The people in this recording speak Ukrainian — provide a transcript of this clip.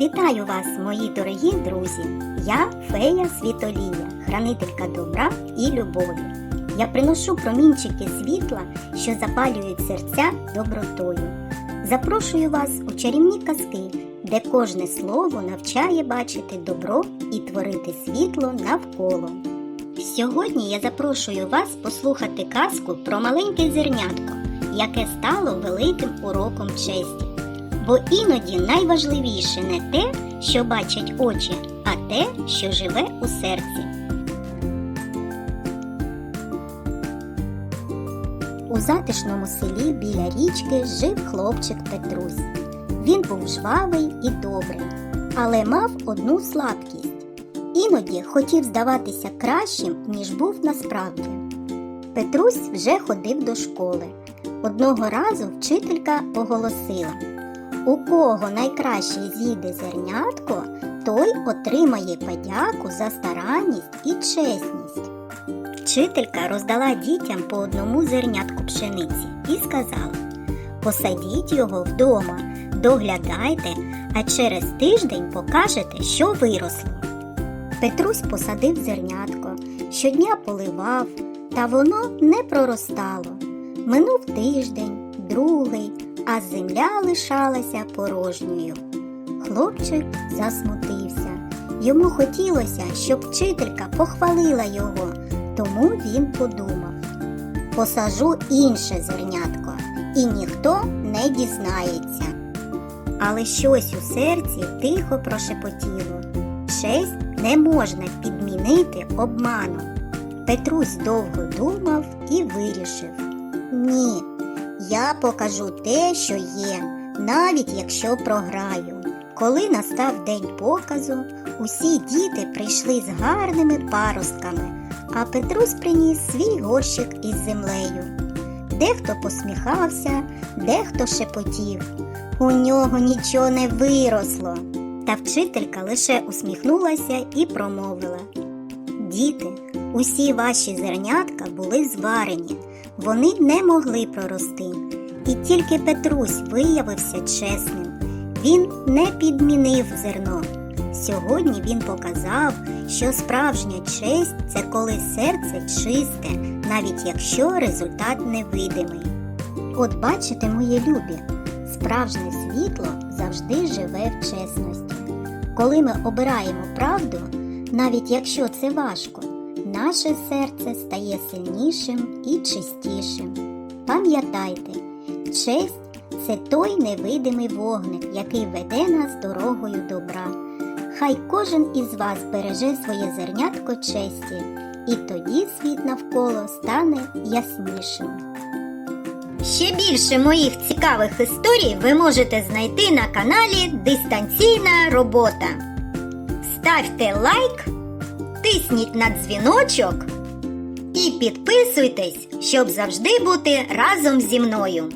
Вітаю вас, мої дорогі друзі! Я фея Світолія, хранителька добра і любові. Я приношу промінчики світла, що запалюють серця добротою. Запрошую вас у чарівні казки, де кожне слово навчає бачити добро і творити світло навколо. Сьогодні я запрошую вас послухати казку про маленьке зернятко, яке стало великим уроком честі. Бо іноді найважливіше не те, що бачать очі, а те, що живе у серці. У затишному селі біля річки жив хлопчик Петрусь. Він був жвавий і добрий, але мав одну слабкість. Іноді хотів здаватися кращим, ніж був насправді. Петрусь вже ходив до школи. Одного разу вчителька оголосила: у кого найкраще з'їде зернятко, той отримає подяку за старанність і чесність. Вчителька роздала дітям по одному зернятку пшениці і сказала: посадіть його вдома, доглядайте, а через тиждень покажете, що виросло. Петрусь посадив зернятко, щодня поливав, та воно не проростало. Минув тиждень, другий, а земля лишалася порожньою. Хлопчик засмутився. Йому хотілося, щоб вчителька похвалила його, тому він подумав: посажу інше зернятко, і ніхто не дізнається. Але щось у серці тихо прошепотіло. Честь не можна підмінити обманом. Петрусь довго думав і вирішив: ні, я покажу те, що є, навіть якщо програю. Коли настав день показу, усі діти прийшли з гарними паростками, а Петрусь приніс свій горщик із землею. Дехто посміхався, дехто шепотів. У нього нічого не виросло. Та вчителька лише усміхнулася і промовила: Діти, усі ваші зернятка були зварені, вони не могли прорости. І тільки Петрусь виявився чесним. Він не підмінив зерно. Сьогодні він показав, що справжня честь це коли серце чисте, навіть якщо результат невидимий. От бачите, мої любі, справжнє світло завжди живе в чесності. Коли ми обираємо правду, навіть якщо це важко, наше серце стає сильнішим і чистішим. Пам'ятайте, честь це той невидимий вогник, який веде нас дорогою добра. Хай кожен із вас береже своє зернятко честі, і тоді світ навколо стане яснішим. Ще більше моїх цікавих історій ви можете знайти на каналі Дистанційна робота. Ставте лайк, тисніть на дзвіночок і підписуйтесь, щоб завжди бути разом зі мною.